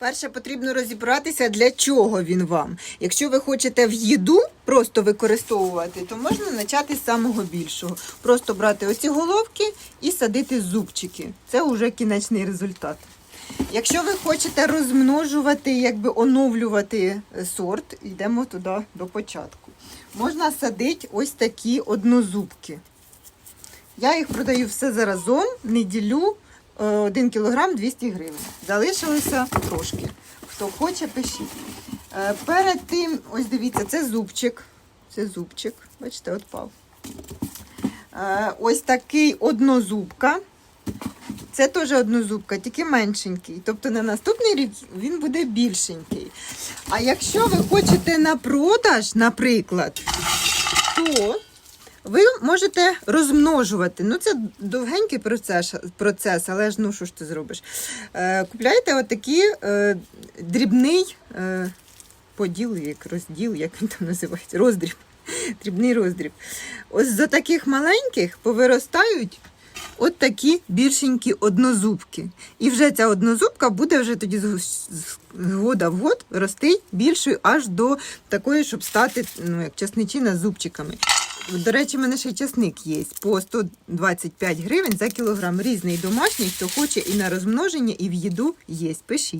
Перше потрібно розібратися, для чого він вам. Якщо ви хочете в їду просто використовувати, то можна почати з самого більшого. Просто брати оці головки і садити зубчики. Це вже кінечний результат. Якщо ви хочете розмножувати, якби оновлювати е, сорт, йдемо туди до початку. Можна садити ось такі однозубки. Я їх продаю все заразом, не ділю. 1 кг 200 гривень. Залишилося трошки. Хто хоче, пишіть. Е, Перед тим, ось дивіться, це зубчик. Це зубчик. Бачите, отпав. Е, Ось такий однозубка. Це теж однозубка, тільки меншенький. Тобто на наступний рік він буде більшенький. А якщо ви хочете на продаж, наприклад, то ви можете розмножувати. Ну, це довгенький процес, процес але ж ну що ж ти зробиш? Е, купляєте отакі е, дрібний е, поділ, як розділ, як він там називається, роздріб. Дрібний роздріб. Ось за таких маленьких повиростають от такі більшенькі однозубки. І вже ця однозубка буде вже тоді з года в год рости більшою аж до такої, щоб стати ну, як часничина з зубчиками. До речі, в мене ще й часник є по 125 гривень за кілограм. Різний домашній, хто хоче і на розмноження, і в їду є. Пишіть.